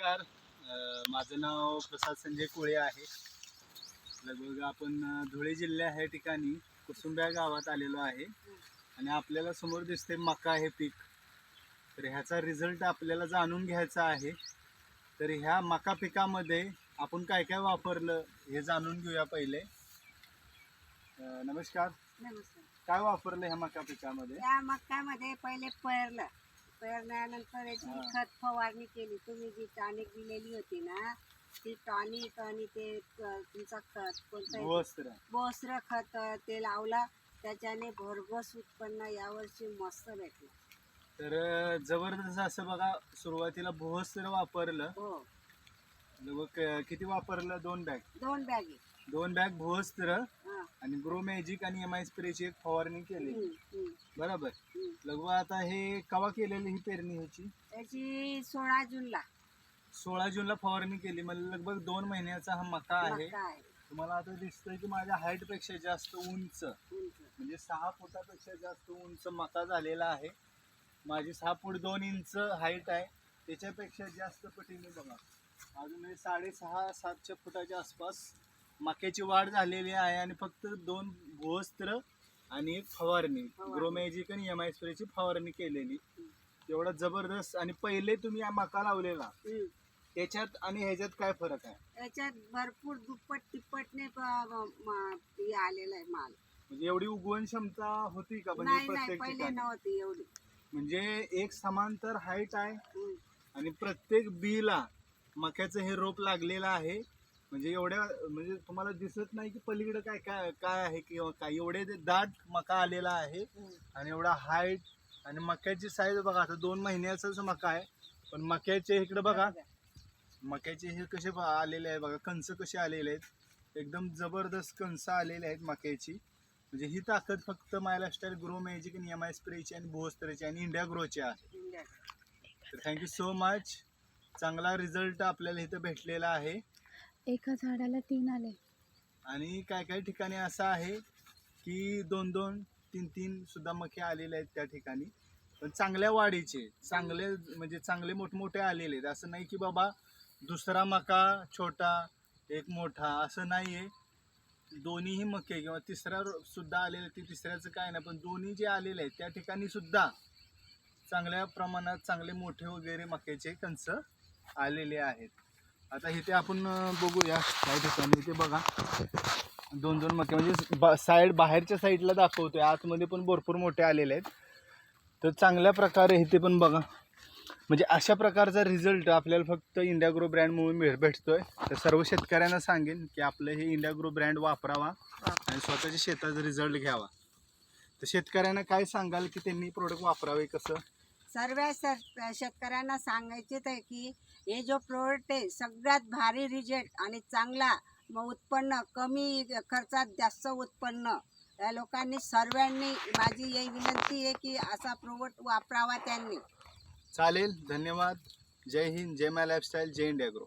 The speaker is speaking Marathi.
नमस्कार. माझं नाव प्रसाद संजय कोळे आहे. लगभग आपण धुळे जिल्ह्या ह्या ठिकाणी कुसुंब्या गावात आलेलो आहे. आणि आपल्याला समोर दिसते मका हे पीक. तर ह्याचा रिझल्ट आपल्याला जाणून घ्यायचा आहे. तर ह्या मका पिकामध्ये आपण काय काय वापरलं हे जाणून घेऊया पहिले. नमस्कार. नमस्कार. काय वापरलं ह्या मका पिकामध्ये? या मक्यामध्ये पहिले पेरलं पेरल्यानंतर याची. खत फवारणी केली. तुम्ही जी टॉनिक दिलेली होती ना ती टॉनिक आणि ते तुमचं खत कोणतं बोसरं खत ते लावलं. त्याच्याने भरघोस उत्पन्न यावर्षी मस्त भेटलं. तर जबरदस्त असं बघा सुरुवातीला भुवस्त्र वापरलं. हो. क- किती वापरलं? दोन बॅग. दोन बॅगे दोन बॅग भुवस्त्र हा. आणि ग्रो मॅजिक आणि एम आय स्प्रेची एक फवारणी केली. हम्म, हम्म, बरोबर. हम्म. लगभग आता हे कवा केलेली ही पेरणी ह्याची? त्याची सोळा जूनला. सोळा जूनला फवारणी केली. म्हणजे लगभग दोन महिन्याचा हा मका आहे. मका आहे. तुम्हाला आता दिसतंय की माझ्या हाईटपेक्षा जास्त उंच उंच. म्हणजे सहा फुटापेक्षा जास्त उंच मका झालेला आहे. माझी सहा फूट दोन इंच हाईट आहे. त्याच्यापेक्षा जास्त पटीने बघा. अजून हे साडेसहा सातशे फुटाच्या आसपास मक्याची वाढ झालेली आहे आणि फक्त दोन भोस्त्र आणि एक फवारणी फवारणी. ग्रो मॅजिक आणि एम आय स्प्रेची फवारणी केलेली तेवढा जबरदस्त आणि पहिले तुम्ही हा मका लावलेला हम्म. त्याच्यात आणि ह्याच्यात काय फरक आहे याच्यात भरपूर दुप्पट तिप्पटने प- म- हे आलेलं आहे माल म्हणजे एवढी उगवण क्षमता होती का म्हणजे नाही नाही प्रत्येक पहिले ठिकाणी नव्हती एवढी म्हणजे एक समांतर हाईट आहे हम्म. आणि प्रत्येक बीला मक्याचं हे रोप लागलेलं आहे. म्हणजे एवढ्या म्हणजे तुम्हाला दिसत नाही की पलीकडे काय काय काय आहे किंवा काय. एवढे ते दाट मका आलेला आहे. आणि एवढा हाईट आणि मक्याची साईज बघा आता दोन महिन्याचाच मका आहे. पण मक्याचे इकडे बघा. मक्याचे हे कसे आलेले आहे बघा. कंस कसे आलेले आहेत. एकदम जबरदस्त कंस आलेले आहेत मक्याची. म्हणजे ही ताकद फक्त मायलास्टाईल ग्रो मॅजिक आणि एम आय स्प्रेची आणि भोस्त्रेची आणि इंडिया ग्रोची आहे. तर थँक्यू सो मच चांगला रिझल्ट आपल्याला इथं भेटलेला आहे. एका झाडाला तीन आले. आणि काय काही ठिकाणी असं आहे की दोन दोन तीन तीन सुद्धा मके आलेले आहेत त्या ठिकाणी. पण चांगल्या वाढीचे चांगले म्हणजे चांगले मोठमोठे आलेले आहेत. असं नाही की बाबा दुसरा मका छोटा एक मोठा असं नाही आहे दोन्हीही मके किंवा तिसरा सुद्धा आलेले ते तिसऱ्याचं काय नाही पण दोन्ही जे आलेले आहेत त्या ठिकाणी सुद्धा चांगल्या प्रमाणात चांगले मोठे वगैरे मक्याचे कंच आलेले आहेत. आता इथे आपण बघूया. काही ठिकाणी इथे बघा. दोन दोन मके म्हणजे बा साईड बाहेरच्या साईडला दाखवतोय. आतमध्ये पण भरपूर मोठे आलेले आहेत. तर चांगल्या प्रकारे इथे पण बघा. म्हणजे अशा प्रकारचा रिझल्ट आपल्याला फक्त इंडिया ग्रो ब्रँडमुळे मिळ भेटतोय. तर सर्व शेतकऱ्यांना सांगेन की आपलं हे इंडिया ग्रो ब्रँड वापरावा आणि स्वतःच्या शेताचा रिझल्ट घ्यावा. तर शेतकऱ्यांना काय सांगाल की त्यांनी प्रोडक्ट वापरावे कसं? सर्व सर शेतकऱ्यांना सांगायचेच आहे की हे जो प्रोडक्ट आहे सगळ्यात भारी रिजेक्ट आणि चांगला उत्पन्न कमी खर्चात जास्त उत्पन्न. या लोकांनी सर्वांनी माझी ही विनंती आहे की असा प्रोडक्ट वापरावा त्यांनी. चालेल धन्यवाद. जय हिंद जय माय लाईफस्टाईल जय इंडिया ग्रो.